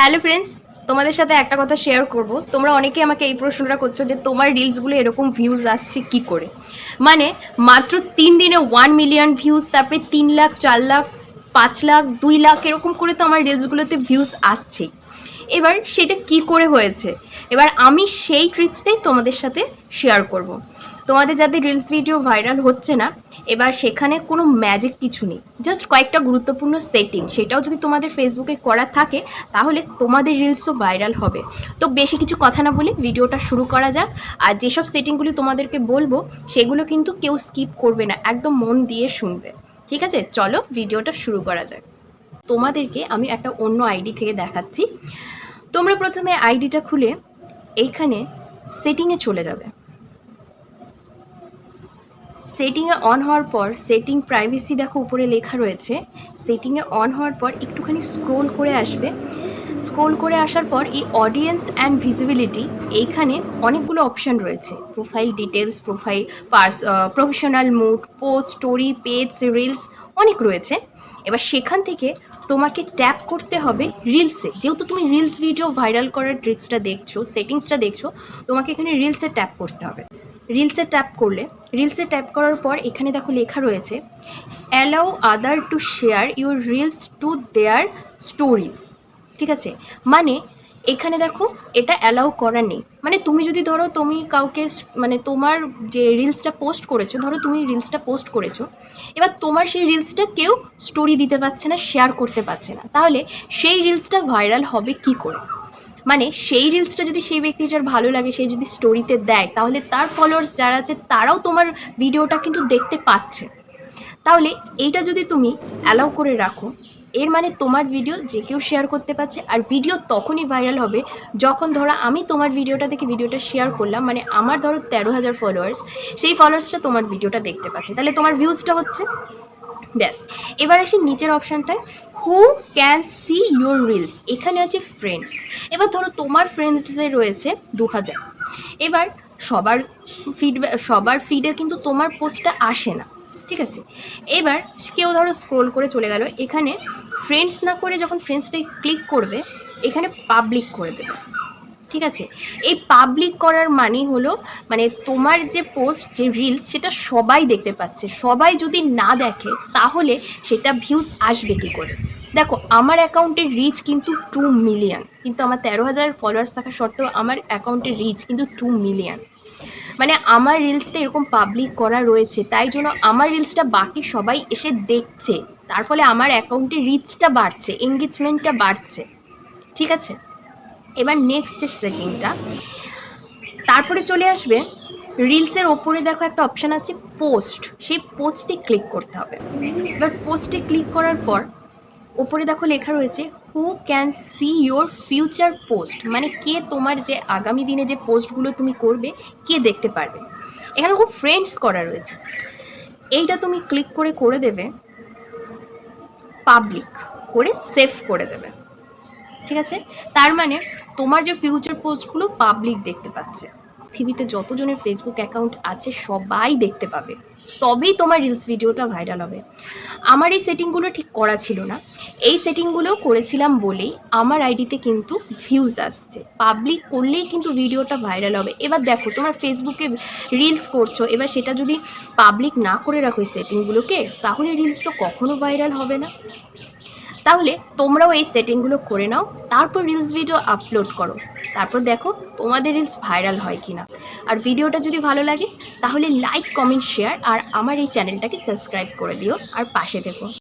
Hello friends, তোমাদের সাথে একটা কথা শেয়ার করব। তোমরা অনেকে আমাকে এই প্রশ্নটা করছ যে তোমার রিলসগুলো এরকম ভিউজ আসছে কি করে? মানে মাত্র তিন দিনে ওয়ান মিলিয়ন ভিউজ তারপরে তিন লাখ, চার লাখ, পাঁচ লাখ, দুই লাখ, এরকম করে তো আমার রিলসগুলোতে ভিউজ আসছেই। এবার সেটা কি করে হয়েছে? এবার আমি সেই ট্রিক্সটাই তোমাদের সাথে শেয়ার করব। তোমাদের যাদের রিলস ভিডিও ভাইরাল হচ্ছে না, এবার সেখানে কোনো ম্যাজিক কিছু নেই। জাস্ট কয়েকটা গুরুত্বপূর্ণ সেটিং সেটাও যদি তোমাদের ফেসবুকে করা থাকে, তাহলে তোমাদের রিলসও ভাইরাল হবে। তো বেশি কিছু কথা না বলে ভিডিওটা শুরু করা যাক। আর যেসব সেটিংগুলি তোমাদেরকে বলব, সেগুলো কিন্তু কেউ স্কিপ করবে না, একদম মন দিয়ে শুনবে। ঠিক আছে? চলো ভিডিওটা শুরু করা যাক। তোমাদেরকে আমি একটা অন্য আইডি থেকে দেখাচ্ছি। তোমরা প্রথমে আইডিটা খুলে, এইখানে সেটিংয়ে চলে যাবে। সেটিংয়ে অন হওয়ার পর সেটিং প্রাইভেসি দেখো উপরে লেখা রয়েছে। সেটিংয়ে অন হওয়ার পর একটুখানি স্ক্রোল করে আসবে। স্ক্রোল করে আসার পর এই অডিয়েন্স অ্যান্ড ভিজিবিলিটি এইখানে অনেকগুলো অপশান রয়েছে। Profile details profile purse professional mode post story page reels অনেক রয়েছে। এবার সেখান থেকে তোমাকে ট্যাপ করতে হবে রিলসে যেহেতু তুমি রিলস ভিডিও ভাইরাল করার ট্রিক্সটা দেখছ সেটিংসটা দেখছ, তোমাকে এখানে রিলসে ট্যাপ করতে হবে। রিলসে ট্যাপ করলে, রিলসে ট্যাপ করার পর এখানে দেখো লেখা রয়েছে allow other to share your reels to their stories ঠিক আছে? মানে এখানে দেখো এটা অ্যালাউ করা নেই। মানে তুমি যদি ধরো তুমি কাউকে মানে তোমার যে রিলসটা পোস্ট করেছ, ধরো তুমি রিলসটা পোস্ট করেছ, এবার তোমার সেই রিলসটা কেউ স্টোরি দিতে পারছে না শেয়ার করতে পারছে না। তাহলে সেই রিলসটা ভাইরাল হবে কি করে? মানে সেই রিলসটা যদি সেই ব্যক্তিটার ভালো লাগে, সে যদি স্টোরিতে দেয়, তাহলে তার ফলোয়ার্স যারা আছে, তারাও তোমার ভিডিওটা কিন্তু দেখতে পাচ্ছে। তাহলে এইটা যদি তুমি অ্যালাউ করে রাখো, এর মানে তোমার ভিডিও যে কেউ শেয়ার করতে পারছে, আর ভিডিও তখনই ভাইরাল হবে যখন ধরো আমি তোমার ভিডিওটা দেখে ভিডিওটা শেয়ার করলাম মানে আমার ধরো তেরো হাজার ফলোয়ার্স সেই ফলোয়ার্সটা তোমার ভিডিওটা দেখতে পাচ্ছে। তাহলে তোমার ভিউজটা হচ্ছে, ব্যাস। এবার আসি নিচের অপশানটায় who can see your reels এখানে আছে ফ্রেন্ডস এবার ধরো তোমার ফ্রেন্ডসে রয়েছে দু হাজার এবার সবার ফিডব্যাক সবার ফিডে কিন্তু তোমার পোস্টটা আসে না, ঠিক আছে? এবার কেউ ধরো স্ক্রোল করে চলে গেল, এখানে ফ্রেন্ডস না করে যখন ফ্রেন্ডসটাই ক্লিক করবে, এখানে পাবলিক করে দেবে। ঠিক আছে? এই পাবলিক করার মানে হলো মানে তোমার যে পোস্ট যে রিলস সেটা সবাই দেখতে পাচ্ছে। সবাই যদি না দেখে, তাহলে সেটা ভিউজ আসবে কী করে? দেখো, আমার অ্যাকাউন্টের রিচ কিন্তু টু মিলিয়ন কিন্তু আমার তেরো হাজার ফলোয়ার্স থাকা সত্ত্বেও আমার অ্যাকাউন্টের রিচ কিন্তু টু মিলিয়ন মানে আমার রিলসটা এরকম পাবলিক করা রয়েছে, তাই জন্য আমার রিলসটা বাকি সবাই এসে দেখছে। তার ফলে আমার অ্যাকাউন্টের রিচটা বাড়ছে এঙ্গেজমেন্টটা বাড়ছে। ঠিক আছে? এবার নেক্সট সেটিংটা তারপরে চলে আসবে রিলসের ওপরে দেখো একটা অপশান আছে পোস্ট সেই পোস্টে ক্লিক করতে হবে। এবার পোস্টে ক্লিক করার পর, ওপরে দেখো লেখা রয়েছে who can see your future post মানে কে তোমার যে আগামী দিনে যে পোস্টগুলো তুমি করবে, কে দেখতে পারবে? এখানে খুব ফ্রেন্ডস করা রয়েছে। এইটা তুমি ক্লিক করে করে দেবে পাবলিক করে সেভ করে দেবে। ঠিক আছে? তার মানে তোমার যে ফিউচার পোস্টগুলো পাবলিক দেখতে পাচ্ছে। পৃথিবীতে যতজনের ফেসবুক অ্যাকাউন্ট আছে, সবাই দেখতে পাবে। তবেই তোমার রিলস ভিডিওটা ভাইরাল হবে। আমার এই সেটিংগুলো ঠিক করা ছিল না। এই সেটিংগুলো করেছিলাম বলেই আমার আইডিতে কিন্তু ভিউজ আসছে। পাবলিক করলেই কিন্তু ভিডিওটা ভাইরাল হবে। এবার দেখো, তোমার ফেসবুকে রিলস করছ। এবার সেটা যদি পাবলিক না করে রাখো এই সেটিংগুলোকে তাহলে রিলস তো কখনো ভাইরাল হবে না। তাহলে তোমরাও এই সেটিংগুলো করে নাও, তারপর রিলস ভিডিও আপলোড করো। তারপর দেখো তোমাদের রিলস ভাইরাল হয় কি না আর ভিডিওটা যদি ভালো লাগে, তাহলে লাইক কমেন্ট শেয়ার আর আমার এই চ্যানেলটাকে সাবস্ক্রাইব করে দিও আর পাশে দেখো